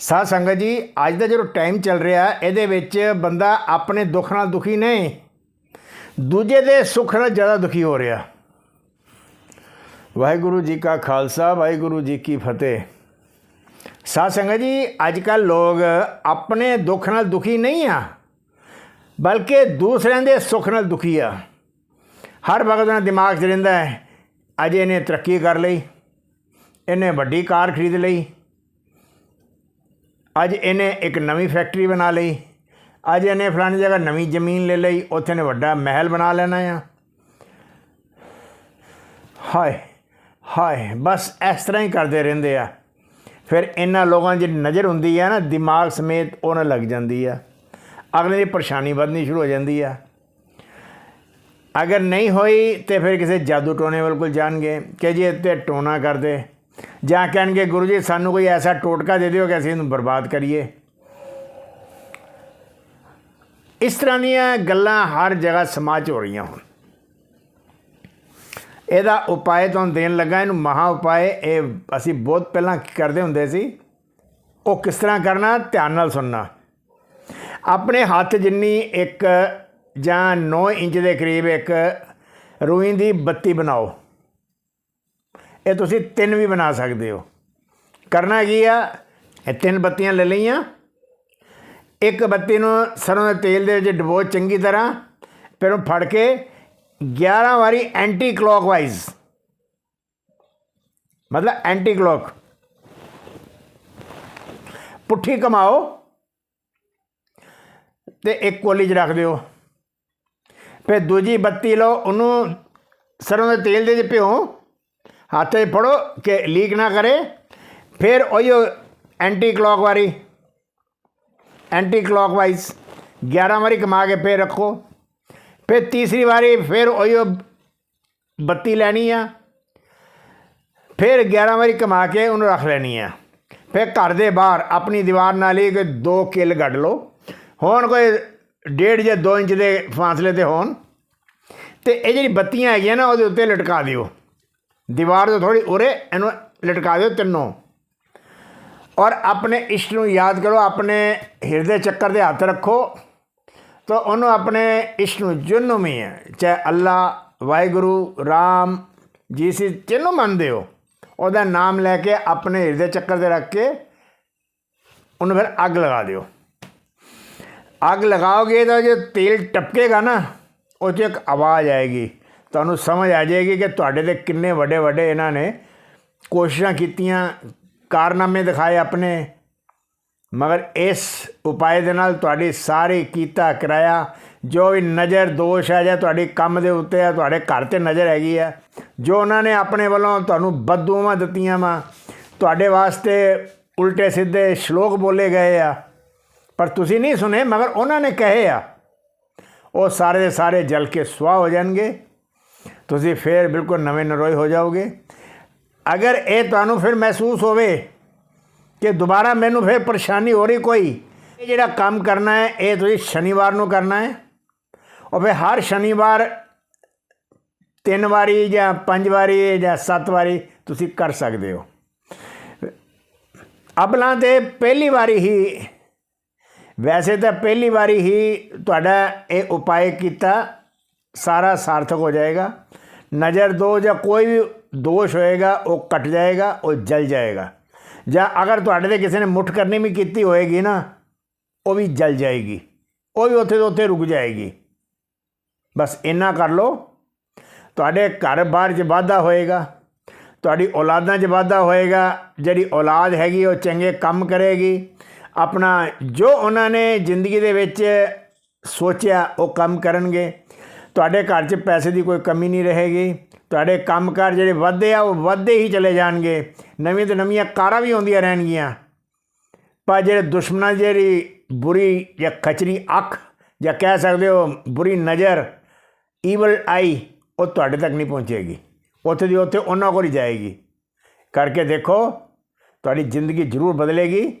ਸਾਧ ਸੰਗਤ ਜੀ, ਅੱਜ ਦਾ ਜਿਹੜਾ ਟਾਈਮ ਚੱਲ ਰਿਹਾ, ਇਹਦੇ ਵਿੱਚ ਬੰਦਾ ਆਪਣੇ ਦੁੱਖ ਨਾਲ ਦੁਖੀ ਨਹੀਂ, ਦੂਜੇ ਦੇ ਸੁੱਖ ਨਾਲ ਜ਼ਿਆਦਾ ਦੁਖੀ ਹੋ ਰਿਹਾ। ਵਾਹਿਗੁਰੂ ਜੀ ਕਾ ਖਾਲਸਾ, ਵਾਹਿਗੁਰੂ ਜੀ ਕੀ ਫਤਿਹ। ਸਾਧ ਸੰਗਤ ਜੀ, ਅੱਜ ਕੱਲ ਲੋਕ ਆਪਣੇ ਦੁੱਖ ਨਾਲ ਦੁਖੀ ਨਹੀਂ ਆ, ਬਲਕਿ ਦੂਸਰਿਆਂ ਦੇ ਸੁੱਖ ਨਾਲ ਦੁਖੀ ਆ। ਹਰ ਵਕਤ ਉਹਨਾਂ ਦਿਮਾਗ 'ਚ ਰਹਿੰਦਾ ਹੈ, ਅੱਜ ਇਹਨੇ ਤਰੱਕੀ ਕਰ ਲਈ, ਇਹਨੇ ਵੱਡੀ ਕਾਰ ਖਰੀਦ ਲਈ ਅੱਜ ਇਹਨੇ ਇੱਕ ਨਵੀਂ ਫੈਕਟਰੀ ਬਣਾ ਲਈ। ਅੱਜ ਇਹਨੇ ਫਲਾਣੀ ਜਗ੍ਹਾ ਨਵੀਂ ਜ਼ਮੀਨ ਲੈ ਲਈ। ਉੱਥੇ ਨੇ ਵੱਡਾ ਮਹਿਲ ਬਣਾ ਲੈਣਾ ਆ। ਹਾਏ ਹਾਏ, ਬਸ ਇਸ ਤਰ੍ਹਾਂ ਹੀ ਕਰਦੇ ਰਹਿੰਦੇ ਆ। ਫਿਰ ਇਹਨਾਂ ਲੋਕਾਂ ਦੀ ਜਿਹੜੀ ਨਜ਼ਰ ਹੁੰਦੀ ਆ ਨਾ, ਦਿਮਾਗ ਸਮੇਤ ਉਹਨਾਂ ਲੱਗ ਜਾਂਦੀ ਆ। ਅਗਲੇ ਦੀ ਪਰੇਸ਼ਾਨੀ ਵਧਣੀ ਸ਼ੁਰੂ ਹੋ ਜਾਂਦੀ ਆ। ਅਗਰ ਨਹੀਂ ਹੋਈ ਤੇ ਫਿਰ ਕਿਸੇ ਜਾਦੂ ਟੋਨੇ ਵਾਲੇ ਕੋਲ ਜਾਣਗੇ ਕਿ ਜੀ ਇੱਥੇ ਟੋਨਾ ਕਰਦੇ। ਜਾਂ ਕਹਿਣਗੇ, ਗੁਰੂ ਜੀ, ਸਾਨੂੰ ਕੋਈ ਐਸਾ ਟੋਟਕਾ ਦੇ ਦਿਓ ਕਿ ਅਸੀਂ ਇਹਨੂੰ ਬਰਬਾਦ ਕਰੀਏ? ਇਸ ਤਰ੍ਹਾਂ ਦੀਆਂ ਗੱਲਾਂ ਹਰ ਜਗ੍ਹਾ ਸਮਾਜ 'ਚ ਹੋ ਰਹੀਆਂ ਹੁਣ। ਇਹਦਾ ਉਪਾਅ ਤੁਹਾਨੂੰ ਦੇਣ ਲੱਗਾ, ਇਹਨੂੰ ਮਹਾ ਉਪਾਅ ਇਹ ਅਸੀਂ ਬਹੁਤ ਪਹਿਲਾਂ ਕਰਦੇ ਹੁੰਦੇ ਸੀ? ਉਹ ਕਿਸ ਤਰ੍ਹਾਂ ਕਰਨਾ? ਧਿਆਨ ਨਾਲ ਸੁਣਨਾ। ਆਪਣੇ ਹੱਥ ਜਿੰਨੀ ਇੱਕ ਜਾਂ 9 ਇੰਚ ਦੇ ਕਰੀਬ ਇੱਕ ਰੂਈ ਦੀ ਬੱਤੀ ਬਣਾਓ। ਇਹ ਤੁਸੀਂ ਤਿੰਨ ਵੀ ਬਣਾ ਸਕਦੇ ਹੋ। ਕਰਨਾ ਕੀ ਆ? ਇਹ ਤਿੰਨ ਬੱਤੀਆਂ ਲੈ ਲਈਆਂ। ਇੱਕ ਬੱਤੀ ਨੂੰ ਸਰੋਂ ਦੇ ਤੇਲ ਦੇ ਵਿੱਚ ਡਬੋ ਚੰਗੀ ਤਰ੍ਹਾਂ, ਫਿਰ ਉਹ ਫੜ ਕੇ 11 ਵਾਰੀ ਐਂਟੀ ਕਲੌਕਵਾਈਜ਼ ਮਤਲਬ ਐਂਟੀ ਕਲੋਕ ਪੁੱਠੀ ਕਮਾਓ ਤੇ ਇੱਕ ਕੋਲੀ 'ਚ ਰੱਖ ਦਿਓ। ਫਿਰ ਦੂਜੀ ਬੱਤੀ ਲਓ, ਉਹਨੂੰ ਸਰੋਂ ਦੇ ਤੇਲ ਦੇ ਵਿੱਚ ਭਿਓ ਹੱਥ 'ਚ ਫੜੋ ਕਿ ਲੀਕ ਨਾ ਕਰੇ ਫਿਰ ਉਹੀ ਐਂਟੀ ਕਲੌਕ ਵਾਰੀ ਐਂਟੀ ਕਲੌਕਵਾਈਜ਼ 11 ਵਾਰੀ ਕਮਾ ਕੇ ਫਿਰ ਰੱਖੋ ਫਿਰ ਤੀਸਰੀ ਵਾਰੀ ਫਿਰ ਉਹੀ ਬੱਤੀ ਲੈਣੀ ਆ ਫਿਰ 11 ਵਾਰੀ ਕਮਾ ਕੇ ਉਹਨੂੰ ਰੱਖ ਲੈਣੀ ਆ ਫਿਰ ਘਰ ਦੇ ਬਾਹਰ ਆਪਣੀ ਦੀਵਾਰ ਨਾਲ ਹੀ ਕੋਈ ਦੋ ਕਿੱਲ ਗੱਡ ਲਓ ਹੁਣ ਕੋਈ ਡੇਢ ਜਾਂ 2 ਇੰਚ ਦੇ ਫਾਸਲੇ ਤੇ ਹੋਣ ਤੇ ਇਹ ਜਿਹੜੀ ਬੱਤੀਆਂ ਹੈਗੀਆਂ ਨਾ ਉਹਦੇ ਉੱਤੇ ਲਟਕਾ ਦਿਓ ਦੀਵਾਰ ਤੋਂ ਥੋੜੀ ਉਰੇ ਇਹਨੂੰ ਲਟਕਾ ਦਿਓ ਤਿੰਨੋਂ। ਔਰ ਆਪਣੇ ਇਸ਼ਟ ਨੂੰ ਯਾਦ ਕਰੋ, ਆਪਣੇ ਹਿਰਦੇ ਚੱਕਰ ਦੇ ਹੱਥ ਰੱਖੋ, ਤਾਂ ਉਹਨੂੰ ਆਪਣੇ ਇਸ਼ਟ ਨੂੰ ਜਿਹਨੂੰ ਵੀ ਹੈ, ਚਾਹੇ ਅੱਲਾ ਵਾਹਿਗੁਰੂ, ਰਾਮ ਜਿਸ ਜਿਹਨੂੰ ਮੰਨਦੇ ਹੋ, ਉਹਦਾ ਨਾਮ ਲੈ ਕੇ ਆਪਣੇ ਹਿਰਦੇ ਚੱਕਰ ਤੇ ਰੱਖ ਕੇ ਉਹਨੂੰ ਫਿਰ ਅੱਗ ਲਗਾ ਦਿਓ। ਅੱਗ ਲਗਾਓਗੇ ਤਾਂ ਜੋ ਤੇਲ ਟਪਕੇਗਾ ਨਾ ਉਹ 'ਚ ਇੱਕ ਆਵਾਜ਼ ਆਏਗੀ। ਤੁਹਾਨੂੰ ਸਮਝ ਆ ਜਾਏਗੀ ਕਿ ਤੁਹਾਡੇ ਤੇ ਕਿੰਨੇ ਵੱਡੇ ਵੱਡੇ ਇਹਨਾਂ ਨੇ ਕੋਸ਼ਿਸ਼ਾਂ ਕੀਤੀਆਂ, ਕਾਰਨਾਮੇ ਦਿਖਾਏ ਆਪਣੇ। ਮਗਰ ਇਸ ਉਪਾਏ ਦੇ ਨਾਲ ਤੁਹਾਡੀ ਸਾਰੀ ਕੀਤਾ ਕਰਾਇਆ, ਜੋ ਵੀ ਨਜ਼ਰ ਦੋਸ਼ ਹੈ ਜਾਂ ਤੁਹਾਡੀ ਕੰਮ ਦੇ ਉੱਤੇ ਆ, ਤੁਹਾਡੇ ਘਰ ਤੇ ਨਜ਼ਰ ਹੈਗੀ ਆ, ਜੋ ਉਹਨਾਂ ਨੇ ਆਪਣੇ ਵੱਲੋਂ ਤੁਹਾਨੂੰ ਬਦਦੁਆਵਾਂ ਦਿੱਤੀਆਂ ਵਾ। ਤੁਹਾਡੇ ਵਾਸਤੇ ਉਲਟੇ ਸਿੱਧੇ ਸ਼ਲੋਕ ਬੋਲੇ ਗਏ ਆ, ਪਰ ਤੁਸੀਂ ਨਹੀਂ ਸੁਨੇ ਮਗਰ ਉਹਨਾਂ ਨੇ ਕਹੇ ਆ, ਉਹ ਸਾਰੇ ਦੇ ਸਾਰੇ ਜਲ ਕੇ ਸੁਆਹ ਹੋ ਜਾਣਗੇ। ਤੁਸੀਂ ਫੇਰ ਬਿਲਕੁਲ ਨਵੇਂ ਨਰੋਏ ਹੋ ਜਾਓਗੇ। ਅਗਰ ਇਹ ਤੁਹਾਨੂੰ ਫਿਰ ਮਹਿਸੂਸ ਹੋਵੇ ਕਿ ਦੁਬਾਰਾ ਮੈਨੂੰ ਫਿਰ ਪਰੇਸ਼ਾਨੀ ਹੋ ਰਹੀ ਕੋਈ, ਇਹ ਜਿਹੜਾ ਕੰਮ ਕਰਨਾ ਹੈ, ਇਹ ਤੁਸੀਂ ਸ਼ਨੀਵਾਰ ਨੂੰ ਕਰਨਾ ਹੈ। ਉਹ ਫਿਰ ਹਰ ਸ਼ਨੀਵਾਰ ਤਿੰਨ ਵਾਰੀ ਜਾਂ ਪੰਜ ਵਾਰੀ ਜਾਂ ਸੱਤ ਵਾਰੀ ਤੁਸੀਂ ਕਰ ਸਕਦੇ ਹੋ। ਅਬਲਾਂ ਤੇ ਪਹਿਲੀ ਵਾਰੀ ਹੀ, ਵੈਸੇ ਤਾਂ ਪਹਿਲੀ ਵਾਰੀ ਹੀ ਤੁਹਾਡਾ ਇਹ ਉਪਾਅ ਕੀਤਾ। ਸਾਰਾ ਸਾਰਥਕ ਹੋ ਜਾਏਗਾ। ਨਜ਼ਰ ਦੋ ਜਾਂ ਕੋਈ ਵੀ ਦੋਸ਼ ਹੋਏਗਾ, ਉਹ ਕੱਟ ਜਾਏਗਾ, ਉਹ ਜਲ ਜਾਏਗਾ। ਜਾਂ ਅਗਰ ਤੁਹਾਡੇ ਤੇ ਕਿਸੇ ਨੇ ਮੁੱਠ ਕਰਨੀ ਵੀ ਕੀਤੀ ਹੋਏਗੀ ਨਾ, ਉਹ ਵੀ ਜਲ ਜਾਏਗੀ। ਉਹ ਵੀ ਉੱਥੇ ਦੇ ਉੱਥੇ ਰੁਕ ਜਾਏਗੀ। ਬਸ ਇੰਨਾ ਕਰ ਲਓ। ਤੁਹਾਡੇ ਘਰ ਬਾਹਰ 'ਚ ਵਾਧਾ ਹੋਏਗਾ। ਤੁਹਾਡੀ ਔਲਾਦਾਂ 'ਚ ਵਾਧਾ ਹੋਏਗਾ। ਜਿਹੜੀ ਔਲਾਦ ਹੈਗੀ, ਉਹ ਚੰਗੇ ਕੰਮ ਕਰੇਗੀ। ਆਪਣਾ ਜੋ ਉਹਨਾਂ ਨੇ ਜ਼ਿੰਦਗੀ ਦੇ ਵਿੱਚ ਸੋਚਿਆ, ਉਹ ਕੰਮ ਕਰਨਗੇ। ਤੁਹਾਡੇ ਘਰ 'ਚ ਪੈਸੇ ਦੀ ਕੋਈ ਕਮੀ ਨਹੀਂ ਰਹੇਗੀ। ਤੁਹਾਡੇ ਕੰਮਕਾਰ ਜਿਹੜੇ ਵੱਧਦੇ ਆ, ਉਹ ਵੱਧਦੇ ਹੀ ਚਲੇ ਜਾਣਗੇ। ਨਵੀਆਂ ਤੋਂ ਨਵੀਆਂ ਕਾਰਾਂ ਵੀ ਆਉਂਦੀਆਂ ਰਹਿਣਗੀਆਂ। ਪਰ ਜਿਹੜੇ ਦੁਸ਼ਮਣਾਂ ਜਿਹੜੀ ਬੁਰੀ ਜਾਂ ਖਚਰੀ ਅੱਖ ਜਾਂ ਕਹਿ ਸਕਦੇ ਹੋ ਬੁਰੀ ਨਜ਼ਰ ਈਵਲ ਆਈ ਉਹ ਤੁਹਾਡੇ ਤੱਕ ਨਹੀਂ ਪਹੁੰਚੇਗੀ। ਉੱਥੇ ਦੀ ਉੱਥੇ ਉਹਨਾਂ ਕੋਲ ਹੀ ਜਾਏਗੀ। ਕਰਕੇ ਦੇਖੋ, ਤੁਹਾਡੀ ਜ਼ਿੰਦਗੀ ਜ਼ਰੂਰ ਬਦਲੇਗੀ।